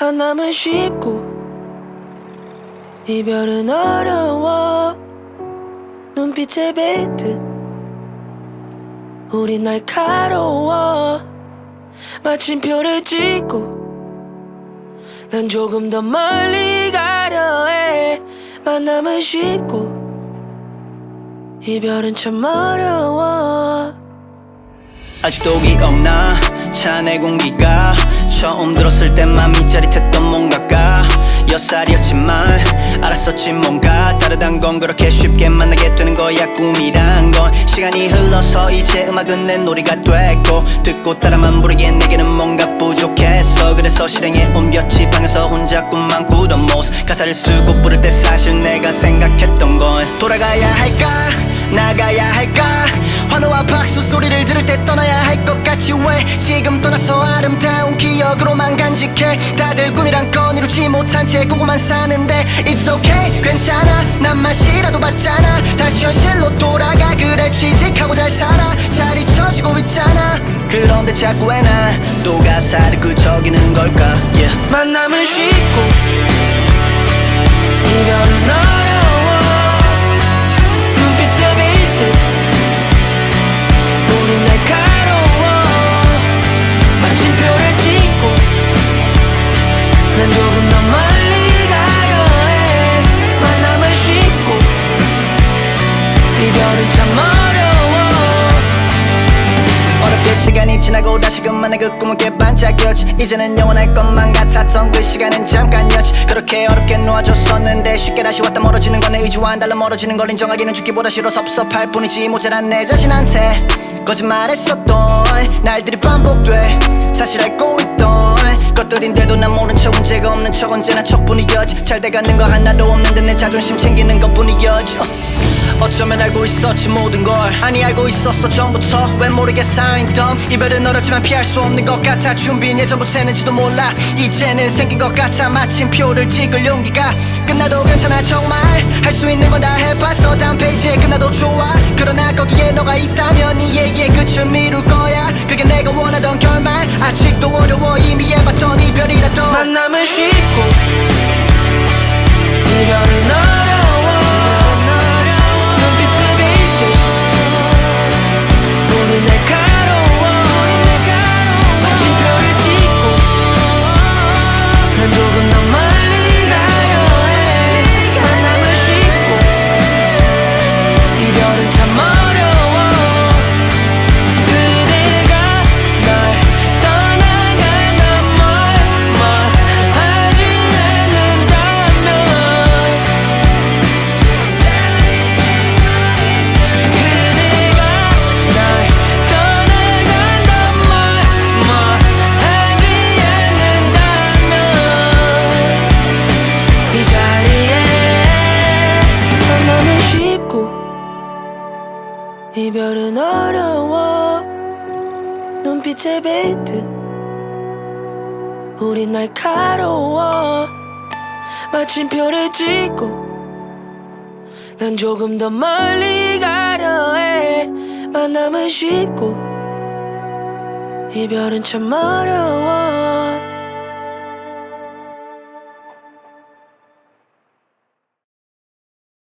만남은 쉽고 이별은 어려워. 눈빛에 뱉듯 우린 날카로워. 마침표를 찍고 난 조금 더 멀리 가려 해. 만남은 쉽고 이별은 참 어려워. 아직도 기억나 차 내 공기가 처음 들었을 때 맘이 짜릿했던 뭔가가 여살이었지만 알았었지 뭔가 다르단 건 그렇게 쉽게 만나게 되는 거야 꿈이란 건 시간이 흘러서 이제 음악은 내 놀이가 됐고 듣고 따라만 부르기엔 내게는 뭔가 부족했어. 그래서 실행에 옮겼지. 방에서 혼자 꿈만 꾸던 모습 가사를 쓰고 부를 때 사실 내가 생각했던 건 돌아가야 할까? 나가야 할까? 환호와 박수 소리를 들을 때 떠나야 할 것 같 지왜 지금 떠나서 아름다운 기억으로만 간직해? 다들 꿈이란 건 이루지 못한 채 꾸고만 사는데 It's okay 괜찮아. 난 맛이라도 봤잖아. 다시 현실로 돌아가. 그래 취직하고 잘 살아. 잘 잊혀지고 있잖아. 그런데 자꾸 왜난또 가사를 끄적이는 걸까? Yeah. 만남은 쉽고 지나고 다시금 만나 그 꿈은 깨반짝였지. 이제는 영원할 것만 같았던 그 시간은 잠깐이었지. 그렇게 어렵게 놓아줬었는데 쉽게 다시 왔다 멀어지는 건 내 의지와는 달라 멀어지는 걸 인정하기는 죽기보다 싫어 섭섭할 뿐이지. 모자란 내 자신한테 거짓말했었던 날들이 반복돼 사실 알고 있던 것들인데도 난 모른 척 문제가 없는 척 언제나 척뿐이었지. 잘 돼가는 거 하나도 없는데 내 자존심 챙기는 것뿐이었지 어. 어쩌면 알고 있었지 모든 걸. 아니 알고 있었어 전부터. 왜 모르게 쌓인던 이별은 어렵지만 피할 수 없는 것 같아. 준비는 예전부터 했는지도 몰라. 이제는 생긴 것 같아. 마침 표를 찍을 용기가 끝나도 괜찮아. 정말 할 수 있는 건 다 해봤어. 다음 페이지에 끝나도 좋아. 그러나 거기에 너가 있다면 이 얘기의 끝을 미룰 거야. 그게 내가 원하던 결말. 아직도 어려워. 이미 해봤던 이별이라도. 만남은 쉽고 이별은 이별은 어려워. 눈빛에 뱉듯 우린 날카로워. 마침표를 찍고 난 조금 더 멀리 가려 해. 만남은 쉽고 이별은 참 어려워